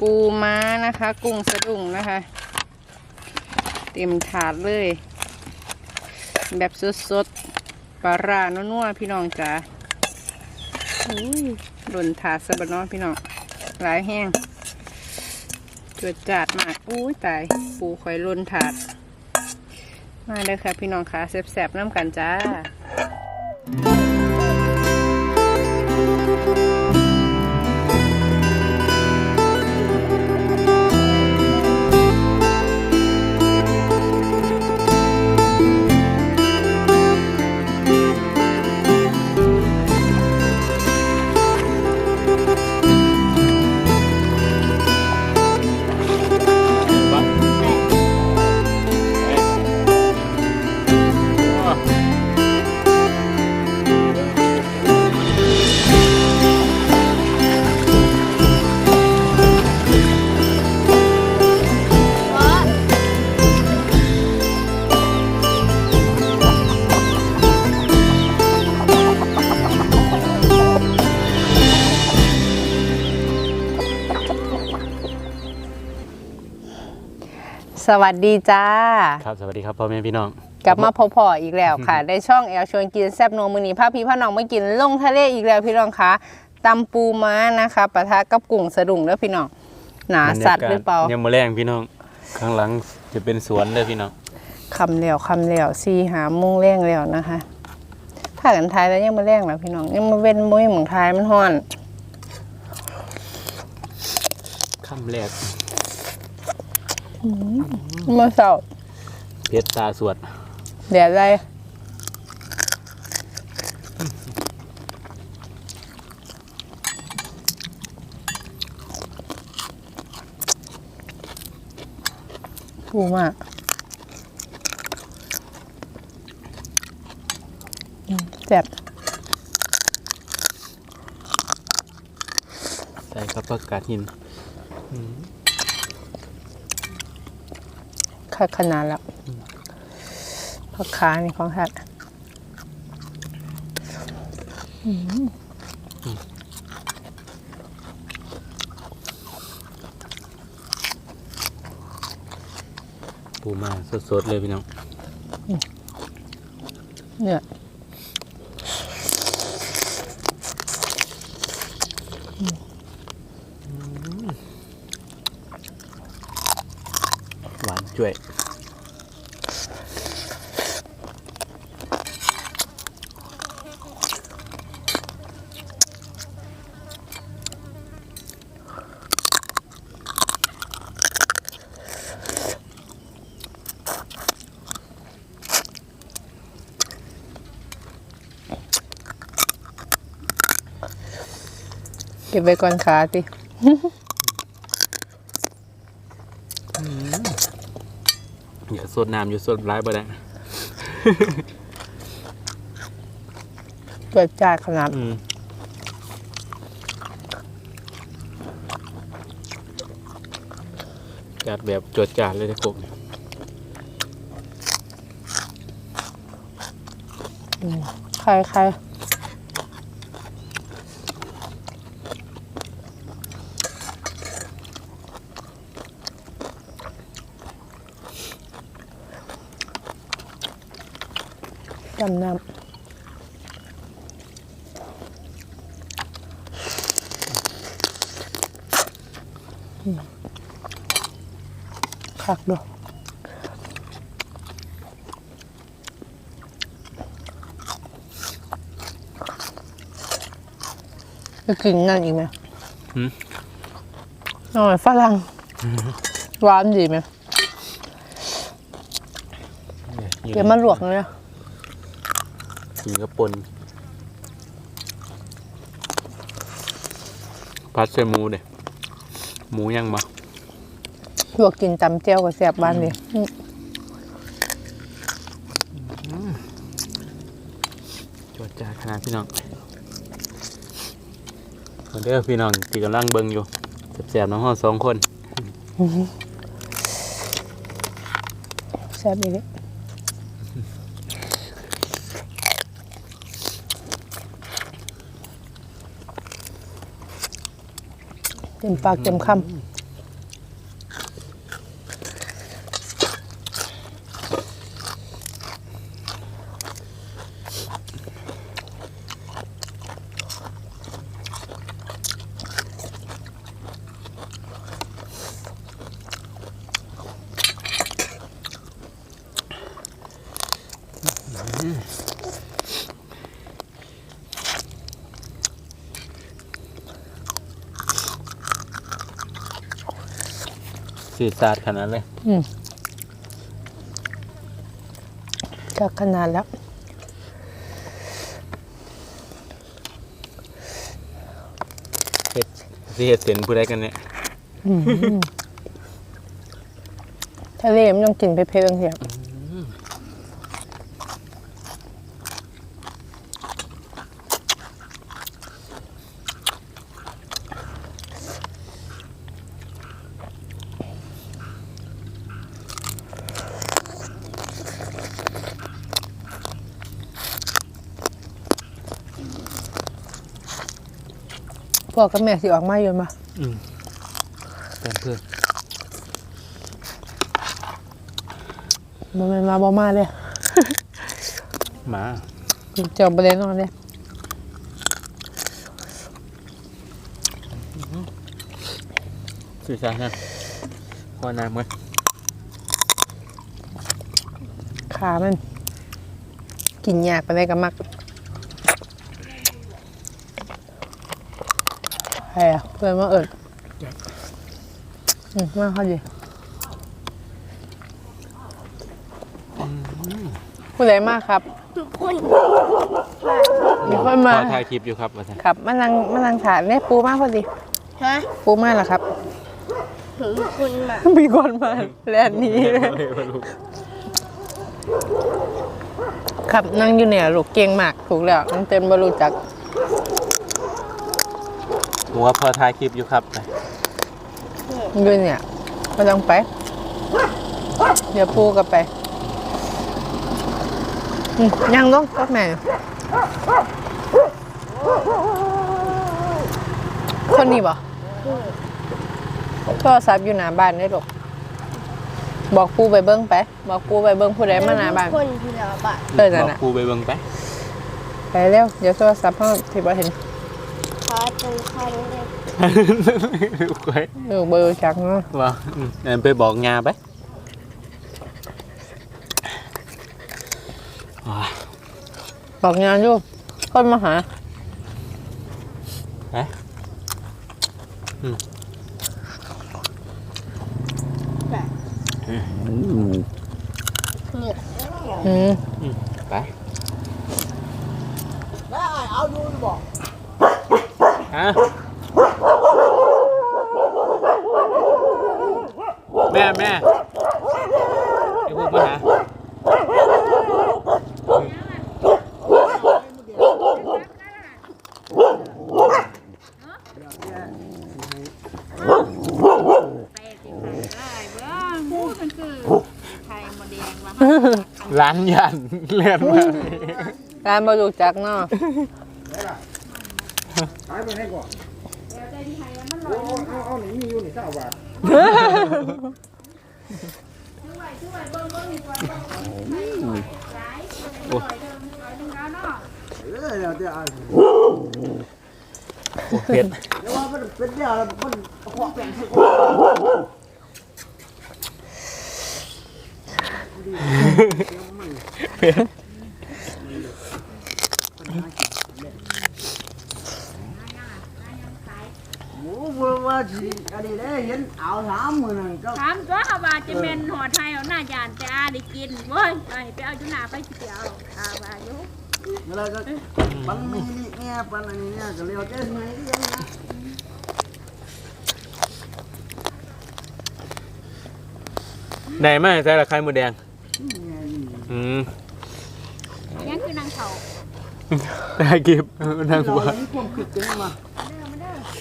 ปูม้านะคะ กุ้งสะดุ้งนะคะ เต็มถาดเลย แบบสดๆปลาร้านัวๆพี่น้องจ๋าอุ้ยหล่นถาดสะบะเนอพี่น้องหลายแห้งจวดจาดมากอุ้ยตาย ปูข่อยล่นถาด มาเลยค่ะ พี่น้องค่ะแซ่บๆน้ำกันจ้า สวัสดีจ้า ครับสวัสดีครับพ่อแม่พี่น้อง กลับมาพบพออีกแล้วค่ะ ได้ช่องแอลชวนกินแซบโนมือนีพาพี่พ่อน้องมากินลงทะเลอีกแล้วพี่น้องคะตำปูม้านะคะปะทะกับกุ้งสะดุ้งแล้วพี่น้องหนาสัตว์หรือเปล่ายังมาแรงพี่น้อง ข้างหลังจะเป็นสวนเลยพี่น้องคำเหลวคำเหลวซีหามุ่งเร่งแล้วนะคะ ถ้ากันทายแล้วยังมาแรงแล้วพี่น้องยังมาเว้นมุ้ยหมองทายมันห้อนคำแรกเมื่อเสาร์เพชรตาสวดเดี๋ยวอะไรปูมากอืมแซ่บใส่กับผักกาดหิน คัดขนาดแล้วผักขานี่ของแท้ปูมาสดๆเลยพี่น้องเนี่ย ช่วยเก็บไว้ก่อนขาสิ อย่า สดน้ำอย่าสดร้ายไปได้เปิดจ่ายขนาด อืมจัดแบบจวดจาดเลยนะผมใครใคร จำน้ำอืมคักด้วยจะกินนั่นอีกไหมหืมหน่อยฝรั่งหวานดีไหมเดี๋ยวมาลวกเลยนะ กินกระปนพัดใส่หมูเด้หมูย่างมาลวกกินตำเจียวกับแซ่บบ้านเลยอืมจวดจาดขนาดพี่น้องมาเด้อพี่น้องที่กำลังเบิ่งอยู่แสบๆน้องห้อสองคนแซ่บอีก ต็มปากเต็มคำ สีสาดขนาดเลยอืมจากขนาดแล้ว เฮ็ดสิเฮ็ดเส้นผู้ใดกันเนี่ย ทะเลมันต้องกินเผ็ดๆบางที พ่อกับแม่สิออกมาอยู่มาเป็นเพื่อนบ่แม่นมาบ่มาเลยหมาเจ้าบ่ได้นอนเลยสีสาดนั่นพอน้ำมั้ยขามัน กินยากไปได้ก็มัก ใครอะเพื่อนมาเอิดอืมมาเขาดิผู้ใดมากครับ ทุกคนมีคนมาพอถ่ายคลิปอยู่ครับว่าซั่นครับมานั่งมานั่งถามเนี่ยปูมากพอดี ฮะปูมากเหรอครับ ถึงคุณมามีคนมาแลนนี้เลยครับนั่งอยู่เนี่ยลูกเก่งมากถูกแล้วน้องเต็มบรู้จัก หัวพอถ่ายคลิปอยู่ครับอยู่เนี่ยไม่ต้องไป เดี๋ยวปูกลับไปอืมยังลงกับแม่คนนี้บ่โทรศัพท์อยู่หน้าบ้านได้หรอกบอกปูไปเบิ้งไป บอกปูไปเบิ้งผู้ใดมาหน้าบ้านคนที่เราบ้านเออนั่นบอกน่ะครูไปเบิ่งไป ไปเร็ว เดี๋ยวโทรศัพท์เขาที่บ่เห็น ขอจนคันเลยลูกไว้ลูกเบอร์จักเนาะว่ ฮะแม่แม่ไอ้พวกมาหาร้านยันเรียนมา ร้านบรูจักเนาะหายไปไหนก่อนเอาเอาเอาหนีมีอยู่นี่เจ้าบาทเออเดี๋ยวเดี๋ยวเอาโอ้เผ็ดเดี๋ยวว่ามันเป็นเดียวมันขวบแปลงให้เผ็ด หมูเบื่อว่าสิอันนี้ได้เห็นเอาถามมือนั่นก็ ถามตัวเขาว่า จะเป็นหอไทยเอาหน้าจานแต่อาได้กินเว้ยไปไปเอาจุนาไปสิเอาอาวายู่เวลาก็ปันนี่นี่เนี่ยปันอันนี้เนี่ยก็เรียกเจ้าไหนยังนะไหนมาใส่ละไข่หมูแดง อืมยังคือนางเขาได้คลิปนั่งหัวนนี้ความคิดจริงมา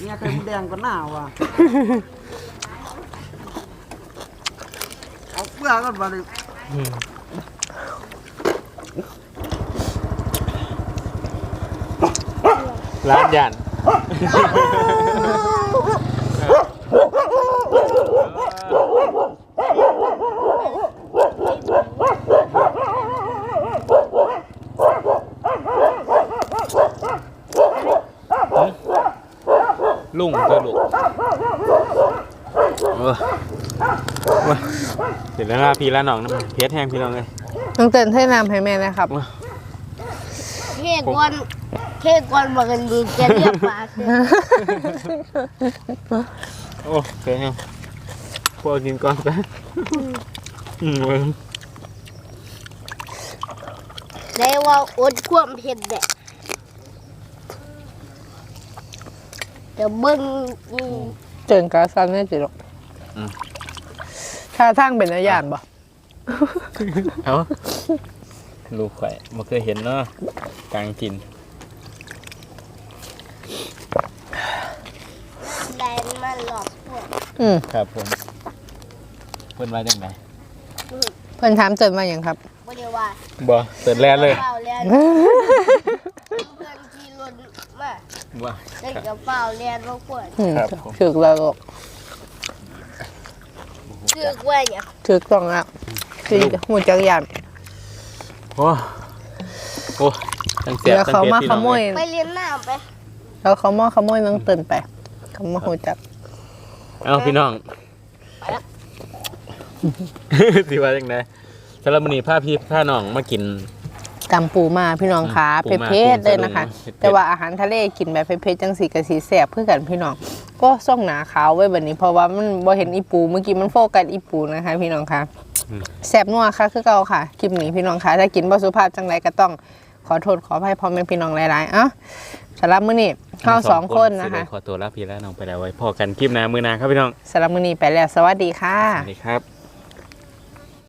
เนี่ยไข่หมดแดงก็หน้าว่ะ เอาเปลือกกันมาเลยร้านยันลุงเธอลูก เออเว้ยเดี๋ยวนะพี่ละน้องนะเพชรแห้งพี่น้องเลยต้องเต้นให้น้ำให้แม่นะครับ เทกวนเทกวนบอกกันดีจะเรียกปลาคือโอ้เพชรแห้งพวกกินก่อนไปอืมเว้ยได้ว่าอดความเผ็ดแหละเดี๋ยวเบิ้งอืมเจิงกาซันแน่จิหรอก ถ้าทางเป็นอาญานบ่เอ้าลูกไข่อยบ่เคยเห็นเนาะกลางกินได้มันหลอกพวกอืมครับผมเพิ่นว่าจังไดเพิ่นถามเจินมาอย่างครับบ่ได้ว่าบ่เปิดแลนเลยเปล่าแล้วเพื่อนขี่รถมาว่าเล่นกับเปล่าเรียนว่าควรอืมครับผม ถึกแล้วลูก เลือกว่าเนี่ยถึกต้องแล้วคือหูจักยานโอ้โอ้ตั้งเสียเดี๋ยวเขามาขโมย ไปเรียนน้ำไปแล้วเขามาขโมยน้องเตินไปเขามาหูจักเอาพี่น้องสิว่าจังไดสำหรับมื้อนี้พาพี่พาน้องมากิน กำปูมาพี่น้องขาอืมปูมาเผ็ดๆเลยนะคะปูสะดุ้งเผ็ดๆแต่ว่าอาหารทะเลกินแบบเผ็ดๆจังสีกะสีแสบเพื่อกันพี่น้องก็ส่องหนาขาวไว้แบบนี้ เพราะว่ามันบ่เห็นอีปูเมื่อกี้มันโฟกัสอีปูนะคะ พี่น้องคะแสบนัวค่ะคือเก่าค่ะคลิปนี้พี่น้องคะถ้ากินบ่สุภาพจังไรก็ต้องขอโทษขออภัยพ่อแม่พี่น้องหลายๆเอ้าสำหรับมื้อนี้เข้าสองคนนะคะสิได้ขอตัวลาพี่และน้องไปแล้วไว้พอกันคลิปหน้ามื้อหน้าครับพี่น้องสำหรับมื้อนี้ไปแล้วสวัสดีค่ะสวัสดีครับ